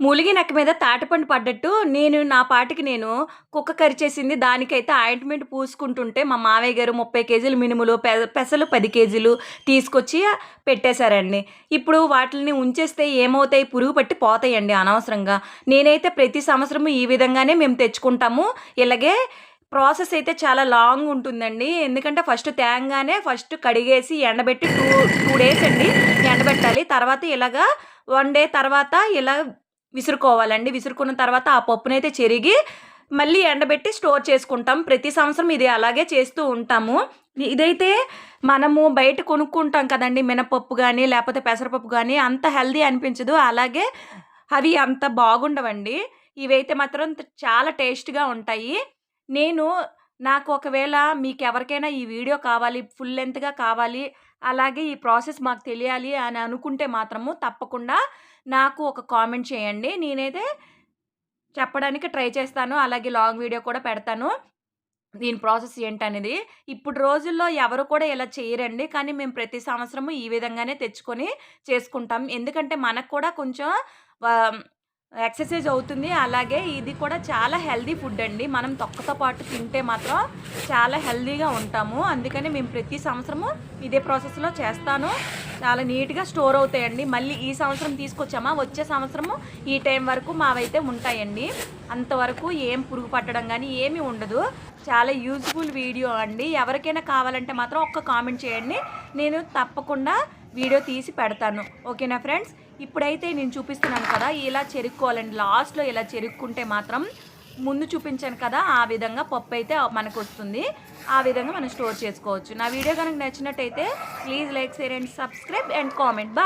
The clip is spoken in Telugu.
ములిగి నెక్క మీద తాటిపండు పడ్డట్టు నేను నా పాటికి నేను కుక్క కరిచేసింది. దానికైతే ఆయింట్మెంట్ పూసుకుంటుంటే మా మావయ్య గారు ముప్పై కేజీలు మినుములు పె- పెసలు పది కేజీలు తీసుకొచ్చి పెట్టేశారండి. ఇప్పుడు వాటిని ఉంచేస్తే ఏమవుతాయి? పురుగు పట్టి పోతాయండి అనవసరంగా. నేనైతే ప్రతి సంవత్సరం ఈ విధంగానే మేము తెచ్చుకుంటాము. ఇలాగే ప్రాసెస్ అయితే చాలా లాంగ్ ఉంటుందండి. ఎందుకంటే ఫస్ట్ తేంగానే ఫస్ట్ కడిగేసి ఎండబెట్టి టూ టూ డేస్ అండి ఎండబెట్టాలి. తర్వాత ఇలాగా వన్ డే తర్వాత ఇలా విసురుకోవాలండి. విసురుకున్న తర్వాత ఆ పప్పునైతే చెరిగి మళ్ళీ ఎండబెట్టి స్టోర్ చేసుకుంటాం. ప్రతి సంవత్సరం ఇది అలాగే చేస్తూ ఉంటాము. ఇదైతే మనము బయట కొనుక్కుంటాం కదండి. మినపప్పు కానీ లేకపోతే పెసరపప్పు కానీ అంత హెల్దీ అనిపించదు. అలాగే అవి అంత బాగుండవండి. ఇవైతే మాత్రం చాలా టేస్ట్గా ఉంటాయి. నేను నాకు ఒకవేళ మీకు ఎవరికైనా ఈ వీడియో కావాలి ఫుల్ లెంత్గా కావాలి అలాగే ఈ ప్రాసెస్ మాకు తెలియాలి అని అనుకుంటే మాత్రము తప్పకుండా నాకు ఒక కామెంట్ చేయండి. నేనైతే చెప్పడానికి ట్రై చేస్తాను. అలాగే లాంగ్ వీడియో కూడా పెడతాను. దీని ప్రాసెస్ ఏంటనేది. ఇప్పుడు రోజుల్లో ఎవరు కూడా ఇలా చేయరండి. కానీ మేము ప్రతి సంవత్సరము ఈ విధంగానే తెచ్చుకొని చేసుకుంటాం. ఎందుకంటే మనకు కూడా కొంచెం ఎక్సర్సైజ్ అవుతుంది. అలాగే ఇది కూడా చాలా హెల్దీ ఫుడ్ అండి. మనం తొక్కతో పాటు తింటే మాత్రం చాలా హెల్దీగా ఉంటాము. అందుకని మేము ప్రతి సంవత్సరము ఇదే ప్రాసెస్లో చేస్తాను. చాలా నీట్గా స్టోర్ అవుతాయండి. మళ్ళీ ఈ సంవత్సరం తీసుకొచ్చామా? వచ్చే సంవత్సరము ఈ టైం వరకు మావైతే ఉంటాయండి. అంతవరకు ఏం పురుగు పట్టడం కానీ ఏమీ ఉండదు. చాలా యూజ్ఫుల్ వీడియో అండి. ఎవరికైనా కావాలంటే మాత్రం ఒక్క కామెంట్ చేయండి. నేను తప్పకుండా వీడియో తీసి పెడతాను. ఓకేనా ఫ్రెండ్స్? ఇప్పుడైతే నేను చూపిస్తున్నాను కదా ఇలా చెరుక్కోవాలండి. లాస్ట్లో ఇలా చెరుక్కుంటే మాత్రం ముందు చూపించాను కదా ఆ విధంగా పప్పు అయితే మనకు వస్తుంది. ఆ విధంగా మనం స్టోర్ చేసుకోవచ్చు. నా వీడియో కనుక నచ్చినట్టయితే please like share and subscribe and comment. బా